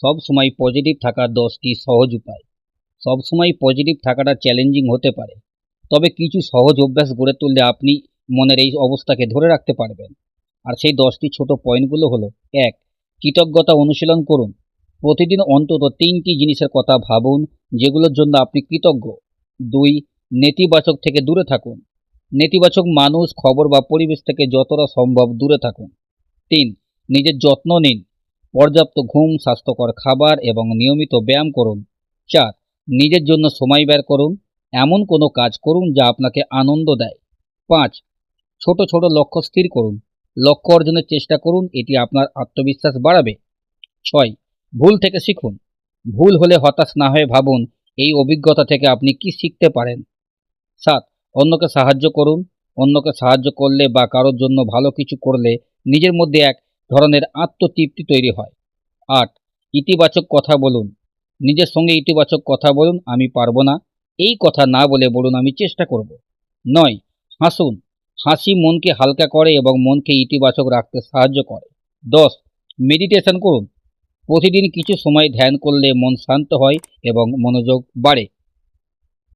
সব সময় পজিটিভ থাকার দশটি সহজ উপায়। সব সময় পজিটিভ থাকাটা চ্যালেঞ্জিং হতে পারে। তবে কিছু সহজ অভ্যাস গড়ে তুললে আপনি মনের এই অবস্থাকে ধরে রাখতে পারবেন। আর সেই দশটি ছোট পয়েন্টগুলো হলো, এক, কৃতজ্ঞতা অনুশীলন করুন। প্রতিদিন অন্তত তিনটি জিনিসের কথা ভাবুন, যেগুলোর জন্য আপনি কৃতজ্ঞ। দুই, নেতিবাচক থেকে দূরে থাকুন। নেতিবাচক মানুষ, খবর বা পরিবেশ থেকে যতটা সম্ভব দূরে থাকুন। তিন, নিজের যত্ন নিন। পর্যাপ্ত ঘুম, স্বাস্থ্যকর খাবার এবং নিয়মিত ব্যায়াম করুন। চার, নিজের জন্য সময় বের করুন। এমন কোনো কাজ করুন যা আপনাকে আনন্দ দেয়। পাঁচ, ছোট ছোট লক্ষ্য স্থির করুন। লক্ষ্য অর্জনের চেষ্টা করুন, এটি আপনার আত্মবিশ্বাস বাড়াবে। ছয়, ভুল থেকে শিখুন। ভুল হলে হতাশ না হয়ে ভাবুন, এই অভিজ্ঞতা থেকে আপনি কি শিখতে পারেন। সাত, অন্যকে সাহায্য করুন। অন্যকে সাহায্য করলে বা কারোর জন্য ভালো কিছু করলে নিজের মধ্যে এক ধরনের আত্মতৃপ্তি তৈরি হয়। আট, ইতিবাচক কথা বলুন। নিজের সঙ্গে ইতিবাচক কথা বলুন, আমি পারব না। এই কথা না বলে বলুন, আমি চেষ্টা করব। নয়, হাসুন। হাসি মনকে হালকা করে এবং মনকে ইতিবাচক রাখতে সাহায্য করে। দশ মেডিটেশন করুন। প্রতিদিন কিছু সময় ধ্যান করলে মন শান্ত হয় এবং মনোযোগ বাড়ে।